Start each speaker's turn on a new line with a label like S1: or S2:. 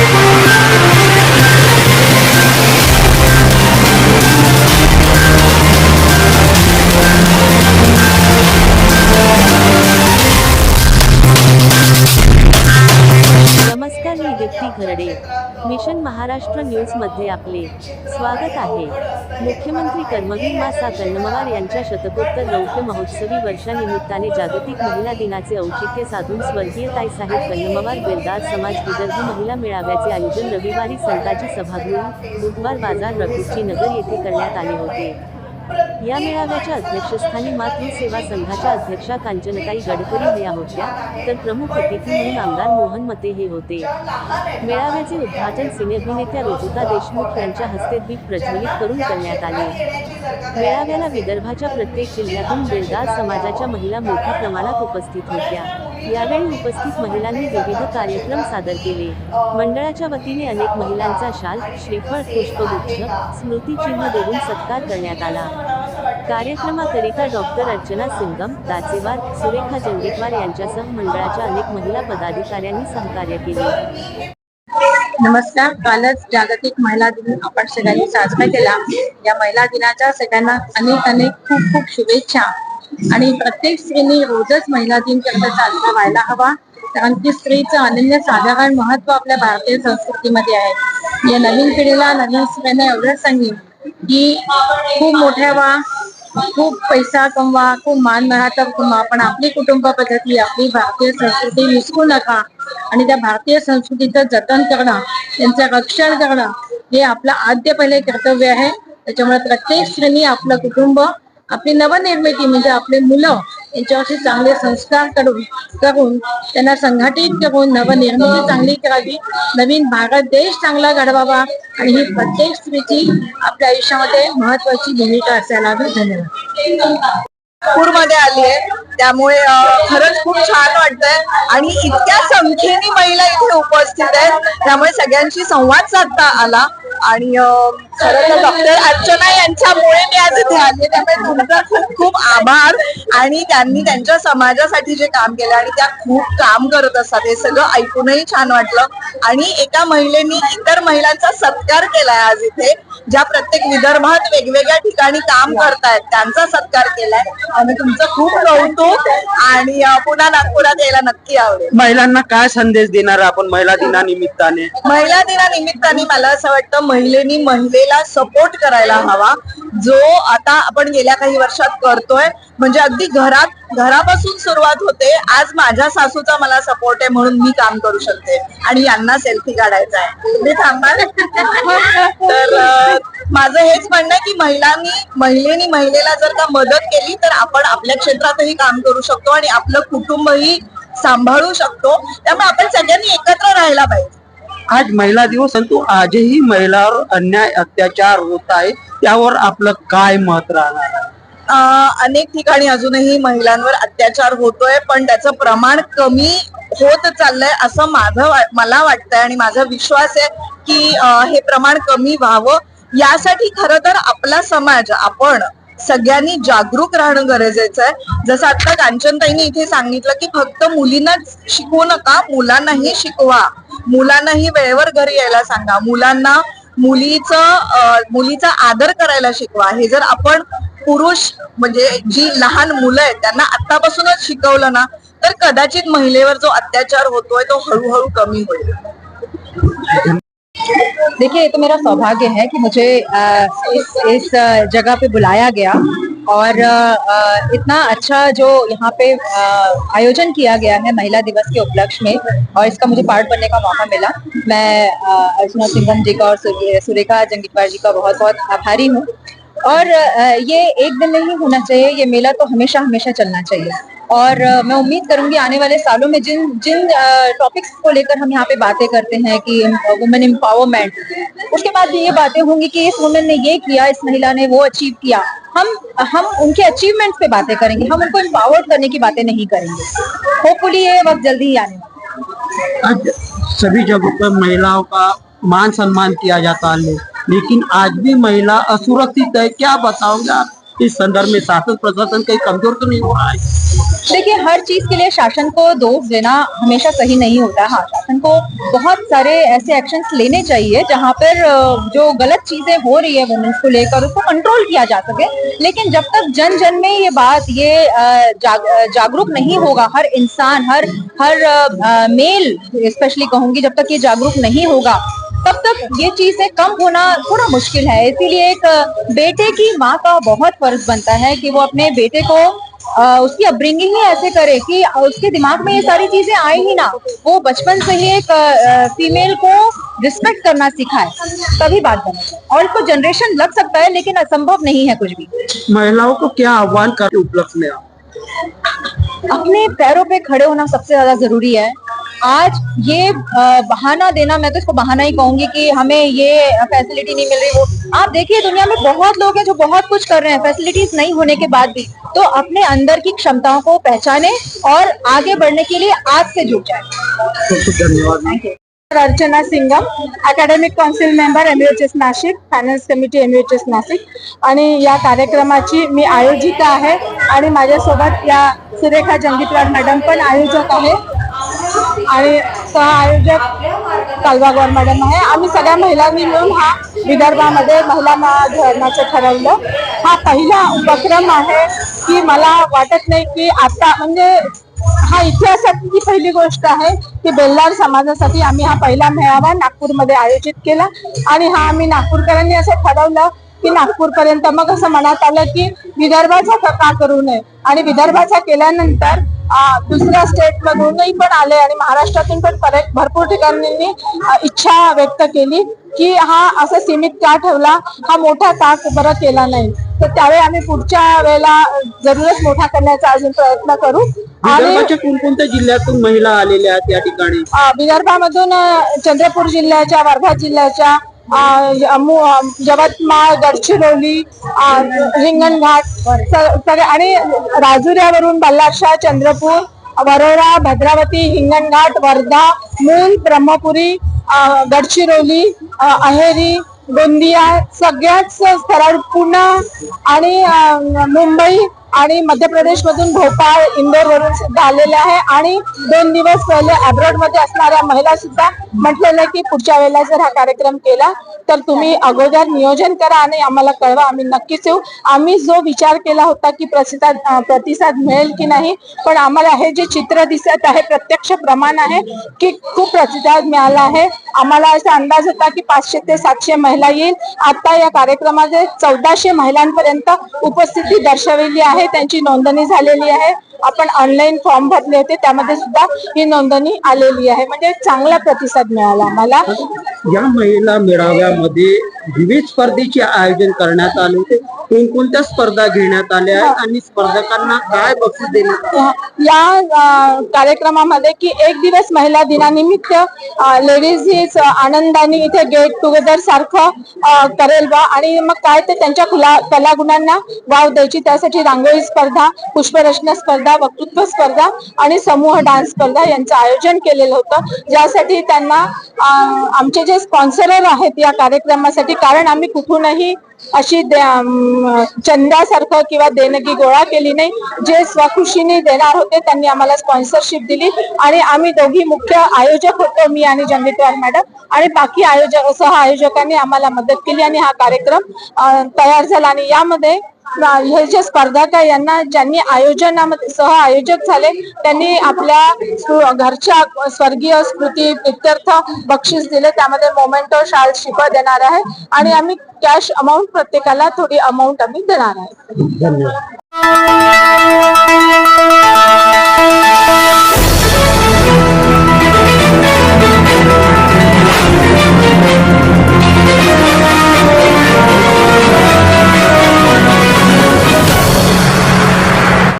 S1: नमस्कार महाराष्ट्र न्यूजमध्ये आपले स्वागत आहे. मुख्यमंत्री कर्मवीर मासा कन्नमवार यांच्या शतकोत्तर रौप्य महोत्सवी वर्षानिमित्ताने जागतिक महिला दिनाचे औचित्य साधून स्वर्गीय ताईसाहेब कन्नमवार बेलदार समाज विदर्भ महिला मेळाव्याचे आयोजन रविवारी संताजी सभागृह बुधवार बाजार रघुची नगर येथे करण्यात आले होते. या मेळाव्याच्या अध्यक्षस्थानी मातृ सेवा संघाच्या अध्यक्षा कांचनताई गडकरी या होत्या. तर प्रमुख अतिथी म्हणून आमदार मोहन मते हे होते. मेळाव्याचे उद्घाटन सिनेअभिनेत्या रोजिता देशमुख यांच्या हस्ते दीप प्रज्वलित करून करण्यात आले. मेळाव्याला विदर्भाच्या प्रत्येक जिल्ह्यातून बेलदार समाजाच्या महिला मोठ्या प्रमाणात उपस्थित होत्या. यावेळी उपस्थित महिलांनी विविध कार्यक्रम सादर केले. मंडळाच्या वतीने अनेक महिलांचा शाल श्रीफळ पुष्पगुच्छ स्मृतिचिन्ह देऊन सत्कार करण्यात आला. कार्यक्रमाकरिता डॉक्टर अर्चना सिंगम दाचेवार सुरेखा जंगीटवार यांच्यासह मंडळाच्या अनेक महिला पदाधिकाऱ्यांनी सहकार्य केले.
S2: नमस्कार. कालच जागतिक महिला दिन आपण सगळ्यांनी साजरा केला. या महिला दिनाच्या सगळ्यांना अनेक अनेक खूप खूप शुभेच्छा. आणि प्रत्येक स्त्रीने रोजच महिला दिन करता साजरा व्हायला हवा कारण की स्त्रीचं अनन्य साधारण महत्त्व आपल्या भारतीय संस्कृतीमध्ये आहे. या नवीन पिढीला नवीन स्त्रियांना एवढंच सांगेन की खूप मोठ्या व्हा खूप पैसा कमवा खूप मान मिळाचा कमवा पण आपली कुटुंब पद्धती आपली भारतीय संस्कृती विसरू नका. आणि त्या भारतीय संस्कृतीचं जतन करणं त्यांचं रक्षण करणं हे आपलं आद्य पहिले कर्तव्य आहे. त्याच्यामुळे प्रत्येक स्त्रीनी आपलं कुटुंब आपली नवनिर्मिती म्हणजे आपले मुलं यांच्यावरती चांगले संस्कार करून करून त्यांना संघटित करून नवनिर्मिती चांगली करावी. नवीन भारत देश चांगला घडवावा. आणि ही प्रत्येक स्त्रीची आपल्या आयुष्यामध्ये महत्वाची भूमिका असायला हवी. धन्यवाद.
S3: नागपूरमध्ये आली आहे. त्यामुळे खरंच खूप छान वाटतंय. आणि इतक्या संख्येने महिला इथे उपस्थित आहेत. त्यामुळे सगळ्यांशी संवाद साधता आला. आणि खरं तर डॉक्टर अर्चना यांच्यामुळे मी आज इथे आले त्यामुळे तुमचा खूप खूप आभार. आणि त्यांनी त्यांच्या समाजासाठी जे काम केलं आणि त्या खूप काम करत असतात. हे सगळं ऐकूनही छान वाटलं. आणि एका महिलेनी इतर महिलांचा सत्कार केलाय आज इथे. ज्या प्रत्येक विदर्भात वेगवेगळ्या ठिकाणी काम करतायत त्यांचा सत्कार केलाय. आणि तुमचं खूप कौतुक आणि पुन्हा नागपुरात यायला नक्की आवडेल.
S4: महिलांना काय संदेश देणार आपण महिला दिनानिमित्ताने?
S3: महिला दिनानिमित्ताने मला असं वाटतं महिलेनी महिलेला सपोर्ट करायला हवा. जो आता आपण गेल्या काही वर्षात करतोय म्हणजे अगदी घरात घरापासून सुरुवात होते. आज माझ्या सासूचा मला सपोर्ट आहे म्हणून मी काम करू शकते. आणि यांना सेल्फी काढायचा आहे. तुम्ही थांबाल तर माझं हेच म्हणणं की महिलांनी महिलेनी महिलेला जर का मदत केली तर आपण आपल्या क्षेत्रातही काम करू शकतो आणि आपलं कुटुंबही सांभाळू शकतो. त्यामुळे आपण सगळ्यांनी एकत्र राहायला पाहिजे.
S4: आज महिला दिवस आणि आजही महिलावर अन्याय अत्याचार होत आहे. त्यावर आपलं काय मत राहणार? आहे?
S3: अनेक ठिकाणी अजूनही महिलांवर अत्याचार होतोय पण त्याचं प्रमाण कमी होत चाललंय असं माझं मला वाटतंय आणि माझा विश्वास आहे की हे प्रमाण कमी व्हावं. यासाठी खरं तर आपला समाज आपण सगळ्यांनी जागरूक राहणं गरजेचं आहे. जसं आता कांचनताईंनी इथे सांगितलं की फक्त मुलींनाच शिकवू नका मुलांनाही शिकवा. मुलांनाही वेळेवर घरी यायला सांगा. मुलांना मुलीचं मुलीचा आदर करायला शिकवा. हे जर आपण पुरुष जी लहान मुलं आहेत, त्यांना आतापासूनच शिकवलं ना, तर कदाचित महिलेवर जो अत्याचार होतोय तो हळूहळू कमी होईल.
S2: देखिए, ये तो मेरा सौभाग्य है कि मुझे इस इस जगह पे बुलाया गया और इतना अच्छा जो यहाँ पे आयोजन किया गया है महिला दिवस के उपलक्ष्य में और इसका मुझे पार्ट बनने का मौका मिला। मैं अर्चना सिंघम जी का और सुरेखा जंगीटवार जी का बहुत बहुत आभारी हूँ। और ये एक दिन नहीं होना चाहिए, ये मेला तो हमेशा हमेशा चलना चाहिए। और मैं उम्मीद करूँगी आने वाले सालों में जिन जिन टॉपिक्स को लेकर हम यहाँ पे बातें करते हैं कि वुमेन एम्पावरमेंट उसके बाद भी ये बातें होंगी कि इस वुमेन ने ये किया, इस महिला ने वो अचीव किया। हम हम उनके अचीवमेंट्स पे बातें करेंगे, हम उनको एम्पावर्ड करने की बातें नहीं करेंगे। होपफुली ये वक्त जल्दी ही आने
S4: सभी जगहों पर महिलाओं का मान सम्मान किया जाता है। लेकिन आज भी महिला असुरक्षित है क्या बताओगे आप इस संदर्भ में शासन प्रशासन कहीं कमज़ोर तो नहीं हो रहा है?
S5: देखिए हर चीज़ के लिए शासन को दोष देना हमेशा सही नहीं होता। हाँ शासन को बहुत सारे ऐसे एक्शंस लेने चाहिए जहाँ पर जो गलत चीज़ें हो रही है वुमेन्स को लेकर उसको कंट्रोल किया जा सके। लेकिन जब तक जन जन में ये बात ये जाग, जागरूक नहीं होगा हर इंसान हर हर मेल स्पेशली कहूँगी जब तक ये जागरूक नहीं होगा तब तक ये चीज़ें कम होना थोड़ा मुश्किल है। इसीलिए एक बेटे की माँ का बहुत फ़र्ज़ बनता है कि वो अपने बेटे को अ, उसकी अपब्रिंगिंग ही ऐसे करे कि उसके दिमाग में ये सारी चीज़ें आए ही ना। वो बचपन से ही एक फीमेल को रिस्पेक्ट करना सिखाए। तभी बात बने। और इसको जनरेशन लग सकता है लेकिन असंभव नहीं है कुछ भी।
S4: महिलाओं को क्या आह्वान कर उपलब्ध में
S5: अपने पैरों पे खड़े होना सबसे ज़्यादा ज़रूरी है। आज ये बहाना देना मैं तो इसको बहाना ही कहूँगी कि हमें ये फैसिलिटी नहीं मिल रही वो आप देखिए दुनिया में बहुत लोग हैं जो बहुत कुछ कर रहे हैं फैसिलिटीज़ नहीं होने के बाद भी। तो अपने अंदर की क्षमताओं को पहचाने और आगे बढ़ने के लिए आज से जुट जाए।
S6: Archana Singam academic council member MUHS Nashik finance committee MUHS Nashik. आणि या कार्यक्रमाची मी आयोजिका आहे आणि माझ्यासोबत या सुरेखा जंगीतवाड मॅडम पण आयोजक आहे. आणि सह आयोजक कालवागवार मॅडम आहे. आम्ही सगळ्या महिलांनी मिळून हा विदर्भामध्ये महिलांना धरण्याचं ठरवलं. हा पहिला उपक्रम आहे की मला वाटत नाही की आता म्हणजे हा इतिहासातली पहिली गोष्ट आहे की बेल्लार समाजासाठी आम्ही हा पहिला मेळावा नागपूरमध्ये आयोजित केला. आणि हा आम्ही नागपूरकरांनी असं ठरवलं की नागपूरपर्यंत मग असं मनात आलं की विदर्भाचा का का करू नये. आणि विदर्भाचा केल्यानंतर दुसऱ्या स्टेट मधूनही पण आले आणि महाराष्ट्रातून पण भरपूर ठिकाणी इच्छा व्यक्त केली की हा असं सीमित का ठेवला? हा मोठा का बरं केला नाही? तर त्यावेळी आम्ही पुढच्या वेळेला जरूरच मोठा करण्याचा अजून प्रयत्न करू. आणि
S4: कोणकोणत्या जिल्ह्यातून महिला आलेल्या आहेत या ठिकाणी?
S6: विदर्भामधून चंद्रपूर जिल्ह्याच्या वर्धा जिल्ह्याच्या यवतमाळ गडचिरोली हिंगणघाट सगळे आणि राजुऱ्यावरून बल्लारशाह चंद्रपूर वरोरा भद्रावती हिंगणघाट वर्धा मूल ब्रह्मपुरी गडचिरोली अहेरी गोंदिया सगळ्याच स्तरावर पुणे आणि मुंबई आणि मध्य प्रदेश मधून भोपाळ इंदोर वरून सुद्धा आलेल्या आहे. आणि दोन दिवस पहिले अब्रॉडमध्ये असणाऱ्या महिला सुद्धा म्हटलेलं की पुढच्या वेळेला जर हा कार्यक्रम केला तर तुम्ही अगोदर नियोजन करा आणि आम्हाला कळवा. आम्ही नक्कीच येऊ. आम्ही जो विचार केला होता की प्रतिसाद प्रतिसाद मिळेल की नाही पण आम्हाला हे जे चित्र दिसत आहे प्रत्यक्ष प्रमाण आहे की खूप प्रतिसाद मिळाला आहे. आम्हाला असा अंदाज होता की पाचशे ते सातशे महिला येईल. आता या कार्यक्रमाचे चौदाशे महिलांपर्यंत उपस्थिती दर्शवलेली आहे. त्यांची नोंदणी झालेली आहे. आपण ऑनलाईन फॉर्म भरले होते त्यामध्ये सुद्धा ही नोंदणी आलेली आहे. म्हणजे चांगला प्रतिसाद मिळाला आम्हाला.
S4: या महिला मेळाव्यामध्ये विविध स्पर्धेचे आयोजन करण्यात आले होते. कोणकोणत्या स्पर्धा घेण्यात आल्या आहेत आणि स्पर्धकांना काय बक्षीस देण्यात
S6: या कार्यक्रमामध्ये की एक दिवस महिला दिनानिमित्त लेडीज ही आनंदाने इथे गेट टुगेदर सारखं करेल बा. आणि मग काय ते त्यांच्या खुला कलागुणांना वाव द्यायची. त्यासाठी रांगोळी स्पर्धा पुष्परचना स्पर्धा वक्तृत्व स्पर्धा आणि समूह डान्स स्पर्धा यांचं आयोजन केलेलं होतं. ज्यासाठी त्यांना आमचे जे स्पॉन्सरर आहेत या कार्यक्रमासाठी कारण आम्ही कुठूनही अशी चंदासारखं किंवा देणगी गोळा केली नाही. जे स्वखुशीने देणार होते त्यांनी आम्हाला स्पॉन्सरशिप दिली आणि आम्ही दोघी मुख्य आयोजक होतो मी आणि जंगीतवार मॅडम. आणि बाकी आयोजक सह आयोजकांनी आम्हाला मदत केली आणि हा कार्यक्रम तयार झाला. आणि यामध्ये हे जे स्पर्धक आहे यांना ज्यांनी आयोजनामध्ये सह आयोजक झाले त्यांनी आपल्या घरच्या स्वर्गीय स्मृती प्रित्यर्थ बक्षीस दिले. त्यामध्ये मोमेंटो शाल शिप देणार आहे आणि आम्ही कॅश अमाऊंट प्रत्येकाला थोडी अमाऊंट आम्ही देणार आहे.
S4: धन्यवाद.